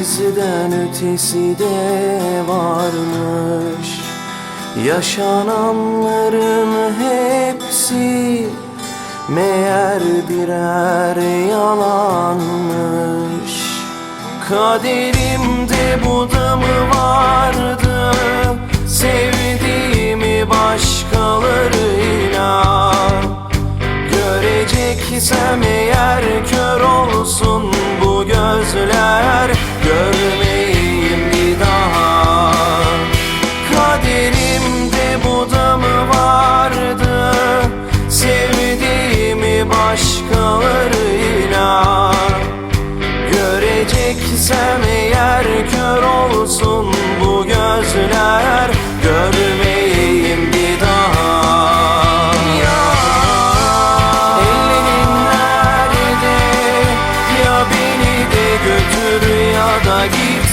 Bizden ötesi de varmış. Yaşananların hepsi meğer birer yalanmış. Kaderimde bu da mı vardı Sevdiğimi başkalarıyla Göreceksem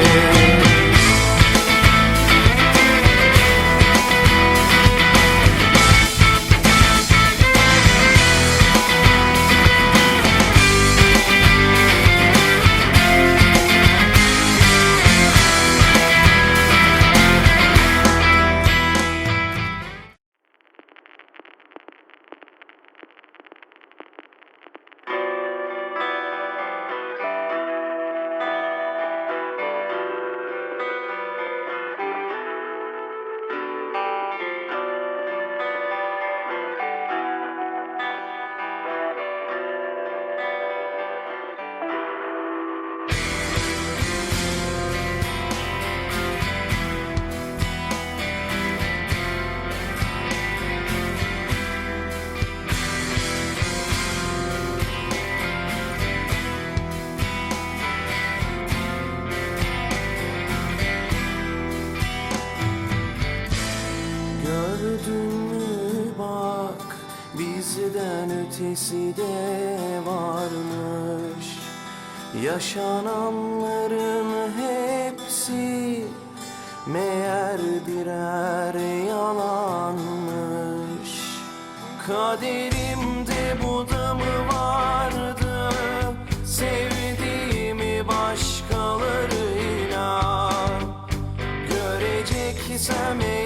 yeah. acıdan ötesi de varmış. Yaşananların hepsi meğer birer yalanmış. Kaderimde bu da mı vardı Sevdiğimi başkalarıyla Göreceksem eğer